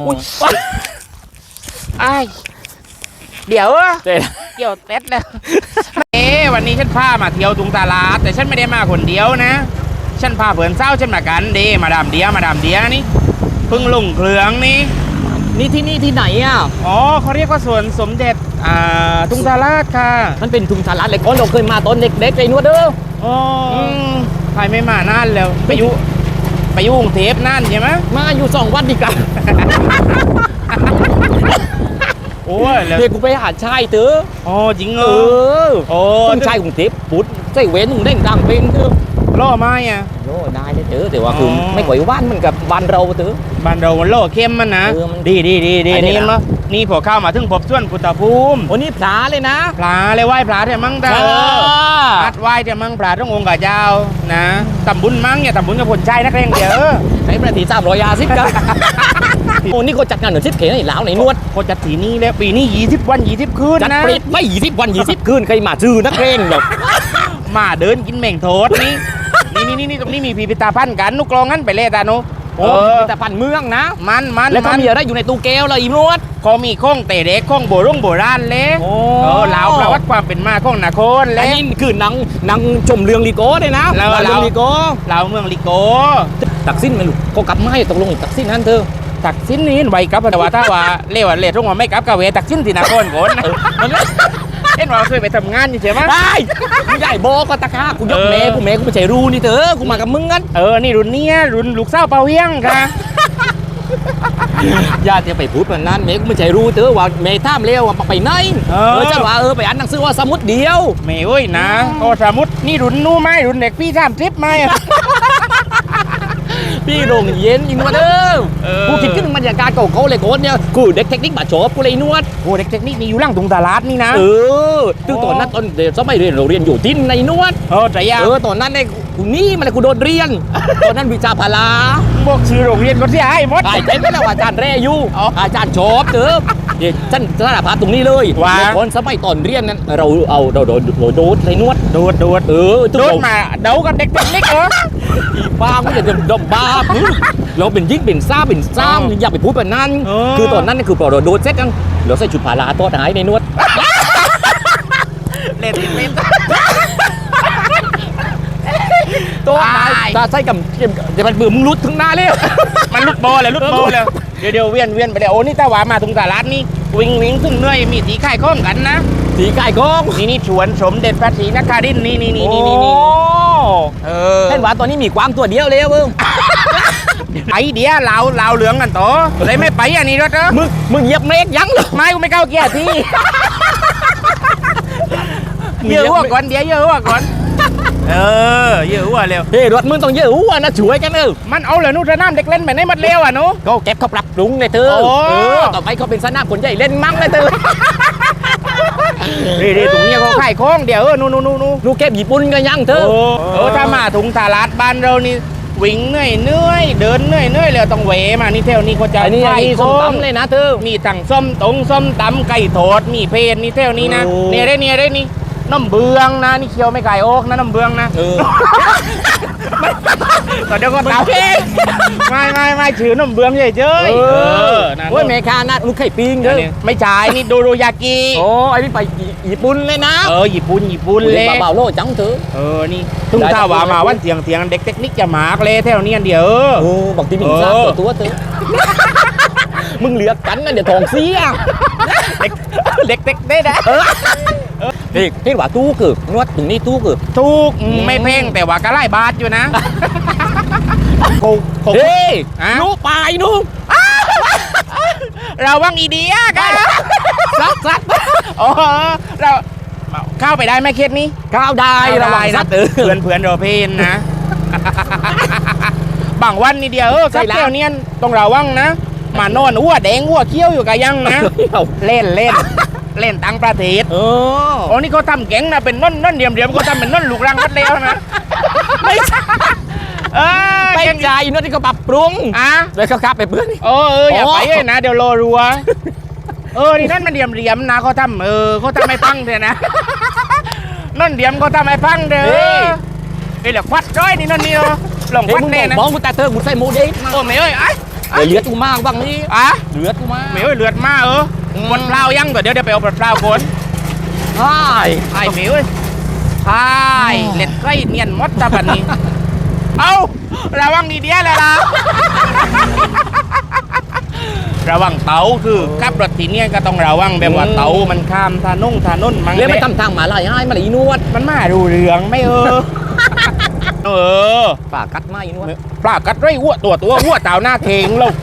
อุ้ยไอ้ายเดี๋ยวอะเจ๊เกี่ยวเต็ดแล้วเอ๊ะวันนี้ฉันพามาเที่ยวตุงตลาด แต่ฉันไม่ได้มาคนเดียวนะ ฉันพาเพื่อนเศร้าฉันมากันเดมาดามเดียมาดามเดียนี่เพิ่งลงเครื่องนี่นี่ที่นี่ที่ไหนอะ อ๋อเขาเรียกว่าสวนสมเด็จอ่าตุงตลาดค่ะมันเป็นทุงทารัดเลยก้อนเราเคยมาตอนเด็กๆเลยนวดเด้อ อ๋ออืมใครไม่มานานแล้วไปอยุไป อยุกรุงเทพนั่นใช่ไหมมาอยู่สองวันดีกันโอ้ยแล้วเด็กกูไปหาชายเถอะอ๋อจริงเหรเอออโอ้ต้องชายกรุงเทพปุ๊ดใส่เว้นหนุ่งเด้งดังเป็นเถอะล่อไม้อะโอ้ ได้เลยเถอะแต่ว่าคือออ ไม่ก่อยว่านมันกับบ้านเราเถอะบ้านเรามันล่อเข้มมันนะเออมันดีดีดีดีอันนี้นี่นะมั้งนี่พอเข้ามาถึงพบส่วนพุทธภูมิโอ้นี่ผลาเลยนะพระเลยไหว้พระเถอะมั้งเด้ออัดไหว้เถอะมั้งพระต้ององค์กับเจ้านะตำบุญมั้งอย่าตำบุญกับคนใจนักเร่งเดี๋ยวใช้ประตีสามร้อยยาสิบกันโอ้นี่เขาจัดงานเหนือสิบเขนไอ้หลาวไหนนวดเขาจัดสีนี้แล้วปีนี้20 วัน 20 คืนจัดนะเปรตไม่ยี่สิบวันยี่สิบคืนใครมาซื้อนักเร่งแบบมาเดินกินแม่งโทษนี่ นี่นี่นี่ตรงนี้มีพิพิธภัณฑ์กันนุกลองงั้นไปเลยตานุโอ้แต่พันเมืองนะ มันมันแล้วก็มันมีอะไรอยู่ในตู้แก้วเลยอีนวดเขามีข้องเตะเด็กข้องโบรงโบราณเลยโอ้เออลาวประวัติความเป็นมาของนครอัแล้นวนี้คือหนังหนังชมเรืองลีโก้เลยนะแล้วเรืองเราลีโก้ลาวเมืองลิโกตักสิ้นไหมลูกก็กลับไม่ตกลงอีกตักสิ้นนั่นเธอตักสินนี่ไว้กับแต่ว่าถ้าว่าเรียกว่าเรียกตรงว่าไม่กับกะเวตักสินที่นครก่อนนะ เห็นว่าเคยไปทำงานอยู่ใช่ไหมได้ไม่ใหญ่โบก็ตะก้ากูยกเออเมย์กูเมย์กูไม่ใช่รู้นี่เธอกูมากับมึงงั้นเออนี่รุ่นเนี้ยรุ่นลูกสาวเปาเฮียงค่ะอย่าจะไปพูดแบบนั้นเมย์กูไม่ใช่รู้เธอว่าเมย์ท่ามเลี้ยวว่าไปไหนเออจะว่าเออไปอ่านหนังสือว่าสมุดเดียวไม่เอ้ยนะโอ้สมมุตินี่รุ่นนู้นไหมรุ่นเด็กพี่สามสิบไหม พี่โรงเย็นอีนวดเด้อเออกูคิดขึ้นบรรยากาศเก่าๆเลยโค้ดเนี่ยกูเด็กเทคนิคบาดชอบกูเลยนวดโอ้เด็กเทคนิคนี่อยู่หล่างตรงตลาดนี่นะเออตึงตอนนั้นตอนเด็กสมัยเรียนเราเรียนอยู่ที่ในนวดเออแต่ยาเออตอนนั้นเนี่ยกูนี่มันเลยกูโดนเรียนตอนนั้นวิชาพละบอกชื่อโรงเรียนก็เสียหายหมดไอ้เจ๊ไม่ได้ว่าอาจารย์แร่อยู่อ๋ออาจารย์ชอบเถอะ เดี๋ยวฉันสารภาพตรงนี้เลยว่าในคนสมัยตอนเรียนนั้นเราเอาเราโดนเราโดนในนวดโดดโดดเออทุกโดคดนมาเดากับเด็กเทคนิคเหรออีบ้ามันจะดมบ้ามึงเราเป็นยิ่งเป็นซ่าเป็นซ้ำอย่าไปพูดแบบนั้นเออคือตอนนั้นเนี่ยคือพอเราโดนเสร็จกันเราใส่ชุดพละตัวหายในนวดเล่นเล่นตัวตายหายตาใส่กับจะมันเบื่อมึงรุดถึงหน้าเลยมันลุดโบเลยลุดโบเลย เดี๋ยวเดี๋ยวเวียนเวียนไปเลยโอ้นี่ถ้าว่ามาตรงตลาดนี่วิ่งวิ่งซึ่งเหนื่อยมีสีไข่ข้องกันนะ สีไก่กองนี่นี่ชวนสมเด็จพระศรีนครินทร์นี่นี่นี่นี่นี่นี่เออเห็นว่าตอนนี้มีความตัวเดียวเลยเว้ยไอเดียเราเราเหลืองกันต่อเลยไม่ไปอันนี้รถเออมึงมึงเหยียบเมฆยังเหรอไม่กูไม่เข้าเกียร์ที่เยอะหัวก่อนเดี๋ยวเยอะหัวก่อน เออเยอะหัวเร็วเฮ้ยรถมึงต้องเยอะหัวนะช่วยกันเออมันเอาเหรอนู่นสนามเด็กเล่นไปไหนหมดเร็วอะหนูก็เก็บเขาปรับปรุงเลยเธอโอ้เออต่อไปเขาเป็นสนามคนใหญ่เล่นมั่งเลยเธอนี่นี่ตรงเนี้ยเขาขายของเดี๋ยวเออนู่นนู่นนู่นนู่นลูกเก็บญี่ปุ่นกันยังเธอโอ้เออถ้ามาถุงตลาดบ้านเรานี่วิ่งเหนื่อยเหนื่อยเดินเหนื่อยเหนื่อยเลยต้องเวมานี่เท่านี้เขาจะไอ้นี่ขายนี่ขส้มองตำเลยนะเธอมีทั้งส้มตรงส้มตำไก่ทอดมีเพนนี่เท่านี้นะโอ้เนี่ยได้เนี่ยได้นี่ น้ำเบืองนะ นี่เคี้ยวไม่ไก่โอกนะน้ำเบืองนะ เออตอนเดี๋ยวก็ตามไม่ไม่ไม่ชื่อน้ำเบืองเฉยเฉยเออนะโอ้ยเมคานะลูกไข่ปิงเธอันอนี้ไม่ใช่นี่โดโรยากิโอ้ไอ้นี่ไปญี่ปุ่นเลยนะเออญี่ปุ่นญี่ปุ่นเลยเบาๆโลจังเธอเออนี่ถึงได้ถ้าว่าได้มาวันเสียงเสียงเด็กเทคนิคจะหมากเลยแถวนี้อันเดียวโอ้บางทีมึงทราบตัวตัวเธอมึงเหลือกันนะเดี๋ยวทองเสียเด็กเด็กเด็กได้นะ นี่เห็นว่าตู้คือนวดถึงนี่ตู้คือ ถูกอืม ไม่แพงแต่ว่าก็ไล่บาทอยู่นะโคโคเฮ้ยฮะนูปลายนูเราว่างอีเดียกันซัดซัดโอ้เราเข้าไปได้ไหมเคสนี้ ก้าวได้ระวังซัดเออ เพื่อนเพื่อนเราเพนนะ บางวันนี่เดียวเออใช่กับแล้ว เที่ยวเนี้ยต้องระวังนะ มานอนอ้วแดงอ้วเขี้ยวอยู่กับยังนะ เล่นเล่น เล่นตังประเทศเออโอ้นี่เขาทำแก๊งนะเป็นน้นน้นเดียมเดียมเขาทำเป็นน้นลูกรังวัดแล้วนะไม่ใช่เออไม่แก๊งใจนวดที่เขาปรับปรุงอะเลยเขาขับไปเพื่อนนี่เออเอออย่าอ๋อไปเลยนะ เดี๋ยวรอรัวเออนี่นั่นมันเดียมเดียมนะเขาทำเออเขาทำให้พังเถอะนะนั่นเดียมเขาทำให้พังเด้อเอ้ยเหลือควัดจ้อยนี่นั่นนี่เออลองคเฮ้ยวัดมึงแน่นะมองกูแต่เธอกูใส่โมเดลโอ้ไม่เอ้ยไอ้เดี๋ยวเลือดกูมากบ้างนี่อะเลือดกูมากเหมียวเลือดมาเออ อืมปวดเปล่ายังเดี๋ยวเดี๋ยวไปเอาปวดเปล่าก่อนใช่ไอ้เหมียวเอ้ยใช่เล็ดไส้เนียนมดตาบันนี้ เอาระวังดีเดียเลยล่ะระวังเตาคือขับรถทีเนี้ยก็ต้องระวังแบบว่าเตามันข้ามทานุ่งทานุ่นมังเรียกไม่แหละทำทางหมาลายให้มาเลยอีนวดมันมาดูเรืองไม่เออเออปากกัดมาอีนวดปลากัดไรหัวตัวตัวหัวเต่าหน้าเทงลูก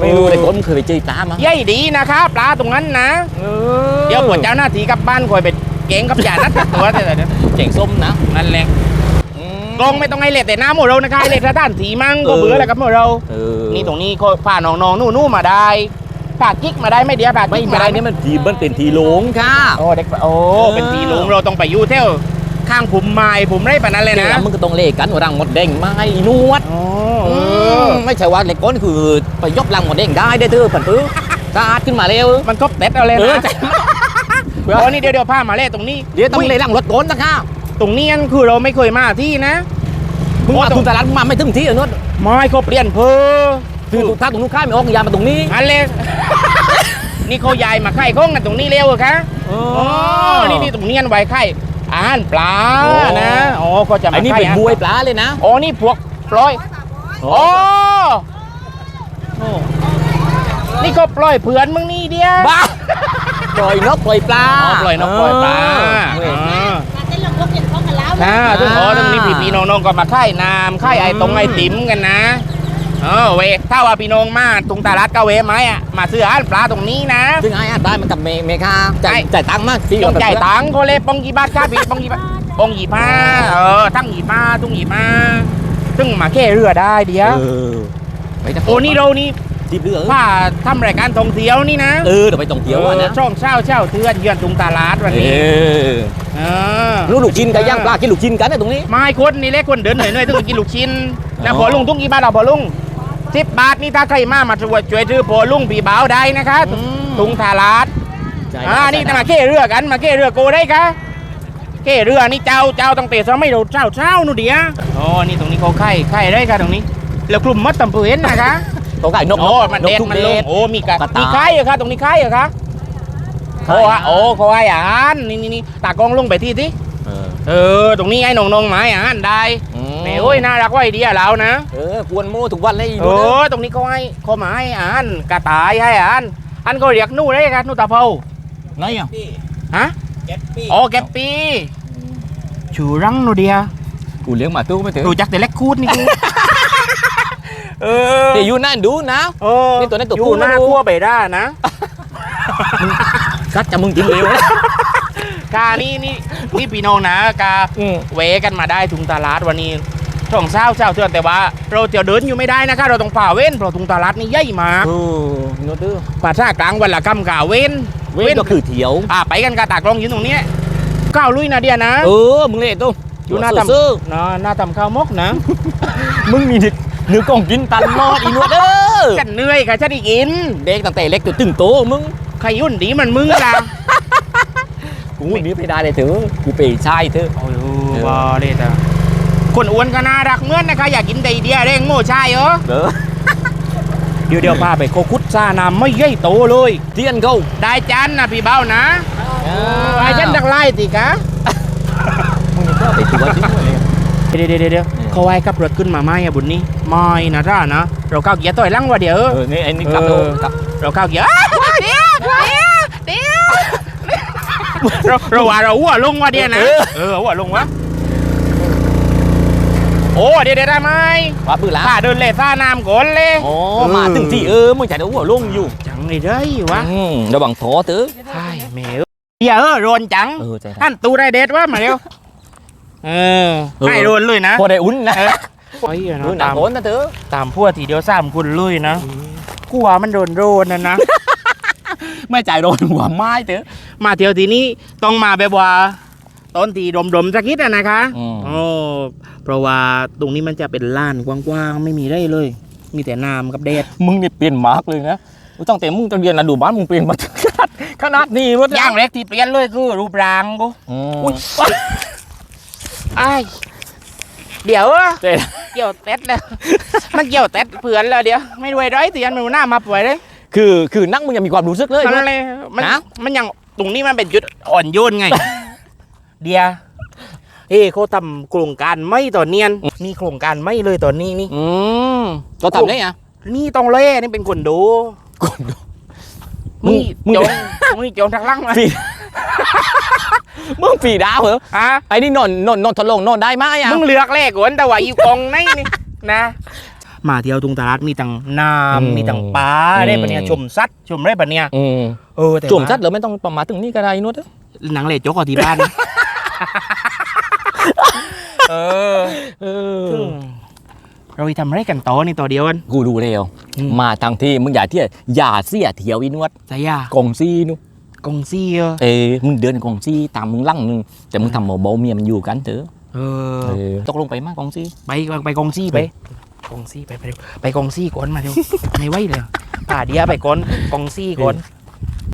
ไม่รู้เลยคนมึงเคยไปเจอตามาใหญ่ดีนะคะปลาตรงนั้นนะเดี๋ยวปวดเจ้าหน้าที่กลับบ้านคอยไปเก่งกับยานัดกับตัวแต่เดี๋ยวเจ๋งส้มนะนั่นแหละอืมกองไม่ต้องให้เล็ดแต่น้ำหมดเรานะคะให้เล็ดระด้านสีมั่งก็เออเบื่อแล้วกับหมดเราเออนี่ตรงนี้ก็พาน้องๆนู่นๆมาได้ปากกิ๊กมาได้ไม่เดียวปากไม่กิ๊กไม่มาได้ได้เนี่ยมันทีมันเป็นทีหลงค่ะโอ้เด็กโอ้เออเป็นทีลุงเราต้องไปอยู่เที่ยว ข้างผมไม้ผมไรปะนั้นเลยนะแล้วมึงก็ต้องเล่กันว่ารังหมดเด้งไม่อีนวดอ๋อเอเอออไม่ใช่ว่าเล็กก้นคือไปยกรังหมดเด้งได้ได้เธอผันปื้อสะอาดขึ้นมาเร็วมันก็เต็ดเอาเลยเออนะใจอ๋อนี่เดี๋ยวเดี๋ยวพามาเล่ตรงนี้เดี๋ยวต้องเล่รังรถก้นนะค่ะตรงนี้นั่นคือเราไม่เคยมาที่นะมึงมาทุนตลาดมึงมาไม่ถึงที่อะนวดไม้เขาเปลี่ยนเพอคือถ้าตรงนู้นข้ามไม่ออกยามาตรงนี้อันเลยนี่เขายายมาไข่ข้องกันตรงนี้เร็วเหรอคะอ๋ออ๋อนี่นี่ตรงนี้อันไว้ไข่อาหารปลาโอ้ นะอ๋อเขาจะมาไอ้นี่ไข่เป็นอาหารบวยปลาเลยนะอ๋อนี่พวกปล่อยโอ้อ๋อโอ้นี่ก็ปล่อยเผื่อนมึงนี่เดียวบ้าปล่อยนกปล่อยปลา อ๋อปล่อยนกปล่อยปลาเอออ๋อเต้นลงรถเห็นพ้องกันแล้วนะทุกคนตรงนี้พี่พี่น้องๆก็มาค่ายน้ำค่ายไอ้ตรงไอ้ติ๋มกันนะ เออเวถ้าว่าพี่น้องมาตรงตลาดก็เวไหมอะมาซื้ออาหารปลาตรงนี้นะ ซึ่งไอ้อะได้มันกับเมเมคาจ่ายใช่จ่ายตังค์มากที่จงจ่ายตังค์เขาเลยปองกี่บาทครับพี่ปองกี่บาทปองกี่มาเออทั้งกี่มาตุ้งกี่มาซึ่งมาแค่เรือได้เดียวเออไปจะโอ้นี่เรานี่ทีเรือว่าทำรายการท่องเที่ยวนี่นะเออเดี๋ยวไปท่องเที่ยวอะนะช่องเช่าเช่าเทือนเยือนตรงตลาดวันเอนี้อเออรู้ลูกชิ้นกับย่างปลากินลูกชิ้นกันนะตรงนี้ไม้คนนี่เล็กคนเดินหน่อยหน่อยต้องกินลูกชิ้นนะอ๋อพอลุงตุ้งกี่บาทเราพอลุง สิบบาทนี่ถ้าใครมามาช่วยช่วยซื้อพอลุงปีบ่าวได้นะคะตุงตลาดใช่อ่านี่จะมาเก้เรือกันมาเก้เรือโกได้คะเก้เรือนี่เจ้าเจ้าต้องเตะซะไม่เราเจ้าเจ้านู่นเดียอ๋อนี่ตรงนี้เขาไข่ไข่ได้ค่ะตรงนี้ แล้วกลุ่มมัดตำเปือนนะคะ ตัวไก่นกโอ้ มันนเด็กดทุกมันเดลงชโอ้ มีกะกระต่าย มีไข่เหรอคะตรงนี้ไข่เหรอคะไข่โอ้ฮะโอ้เขาให้อาหารนี่นี่นี่ตากล้องลงไปที่ที่เออ เออ ตรงนี้ไอ้น้องน้องๆหมายอาหารได้ อืม แหมโอ้ยน่ารักไว้เดียแล้วนะเออกวนโม่ทุกวันเลยเออตรงนี้เขาให้เขามาให้อาหารกระต่ายให้อาหารอันก็เรียกนู่ได้ครับนู่ตาเผาไหนอะฮะอ๋อแกปปี้ชูรังโนเดียกูเลี้ยงหมาตู้ไม่ถึงรู้จักแต่เล็กคูดนี่กูเออแต่อยู่นั่นดูนะเออนี่ตัวนั้นตัวอยู่ผู้หน้านะดูคั่วไปได้นะกัดจะมึงจริงเร็วนะกานี่นี่นี่พี่น้องนะกาอืมเวกันมาได้ทุงตลาดวันนี้ ช่องเช้าเช้าเทือนแต่ว่า เราจะเดินอยู่ไม่ได้นะคะเราต้องฝ่าเว้นเพราะทุงตลาดนี่ใหญ่มากโอ้โนตื้อป่าชากลางวันละกำกาเว้นเว้นก็คือเถียวอ่าไปกันกาตากลองอยู่ตรงเนี้ยก้าวลุยนะเดียนะเออมึงเล่ตู้อยู่หน้าทำทำนะหน้าทำข้าวมกนะ มึงมีนึกนึกกล่องกินตันนอดอีนวดเด้อกันเหนื่อยค่ะฉันได้กิน เด็กตั้งแต่เล็กจนถึงโตมึงใครยุ่นดีมันมึงล่ะกูหนีไม่ได้เลยเถอะกูเปย์ชายเถอะโอ้ยว่าเลยแต่ คนอ้วนก็น่ารักเหมือนนะคะ อยากกินไดเดียเร่งโม่ใช่เหรอเด้อเดี๋ยวเดี๋ยวพาไปโคคุดซานามไม่ใหญ่โตเลยเทียนเขาได้จันนะพี่เบ้านะไอ้ฉันดักไล่สิคะมึงก็ไปตัวจริงเลยเดี๋ยวเดี๋ยวเดี๋ยวเขาไว้ขับรถขึ้นมาไหมอะบุญนี้ไม่นะท่านะเราเข้าเกียร์ต่อยหลังว่าเดี๋ยวเออนี่ไอ้นี่กลับเอโตอกลับเราเข้าเกียร์อ้าวเดี๋ยวเดี๋ยวเดี๋ยวเราเราว่าเราหัวลงว่าเดียวนะเออหัวลงวะ โอ้เดี๋ยวเดี๋ยวได้ไหมว่าปืนละข้าเดินเล่ซ่าน้ำก่อนเลยโอ้มาถึงที่เออมึงจะเอาหัวลงอยู่จังเลยเด้ยวะอืมระวังท้อเถอะใช่แมวเดี๋ยวเออโรนจังเออใจท่านตูได้เด็ดวะมาเร็วเออให้โรนเลยนะพอได้อุ่นนะเออไอ้อะอุ่นเนาะหนัตากมโอนนะเถอะตามพวกทีเดียวสามคนเลยนะกูว่ามันโดนโรนนะนะไม่จ่ายโดนหัวไม้เถอะมาเที่ยวทีนี้ต้องมาแบบว่าต้นทีดมๆสักนิดอะนะคะอืมโอ้ เพราะว่าตรงนี้มันจะเป็นลานกว้างๆไม่มีไรเลย มีแต่น้ำกับแดดมึงนี่เปลี่ยนมาร์กเลยนะกูตั้งแต่มึงจะเรียนระดูบ้านมึงเปลี่ยนมาถึงขนาดขนาดนี้วะอย่างแรกที่เปลี่ยนเลยคือรูปร่างกูอืมอุ้ยไอ้ายเดี๋ยวอะเจ๊เกี่ยวเต็ดแล้วมันเกี่ยวเต็ดเผื่อนแล้วเดี๋ยว ไม่รวยร้อยเตียนมันหน้ามาป่วยเลยคือคือนั่งมึงยังมีความรู้สึกเลยมันเลยมันนะมันยังตรงนี้มันเป็นจุดอ่อนโยนไง เดียว เอ้เขาทำโครงการไม่ต่อเนียนมีโครงการไม่เลยตอนนี้นี่อืมเราทำได้อะนี่ต้องเล่นี่เป็นคนดูกดดูมึมึงงมึงจงมึงจงทางล่างมาฝีมึงฝีดาวเหรออะไอ้นี่นอนนอนนอนทดลองนอนได้ไหมอะมึงเลือกเลขก่อนแต่ว่าอยู่กองไหนนี่นะ มาเที่ยวตุงตลาดมีตังน้ำมีตังปลาได้ปะเนี่ยชมสัตว์ชมได้ปะเนี่ยอืมเออแต่จุ่มว่าชัดเหรอไม่ต้องประมาทถึงนี่ก็ได้นวดเอ้ยหนังเลจกเอาที่บ้าน เออเอซึ่งเราไปทำอะไรกันต่อนี่ต่อเดียวกัน กูดูเร็ว อืม มาทางที่มึงอย่าเที่ยวอย่าเสียเที่ยวอินวดสายยากองซีนู่นกงซี่เออเอ้ยมึงเดินกองซีตามมึงลั่งนึงแต่มึงทำเบาๆเมียมันอยู่กันเถอะเอเอออตกลงไปมากกองซีไปไปกงซี่ไปกงซี่ไปไปเร็วไปกงซี่ก่อนมาเร็ว ไม่ไหวเลยป่าเดียวไปก่อนกงซี่ก่อน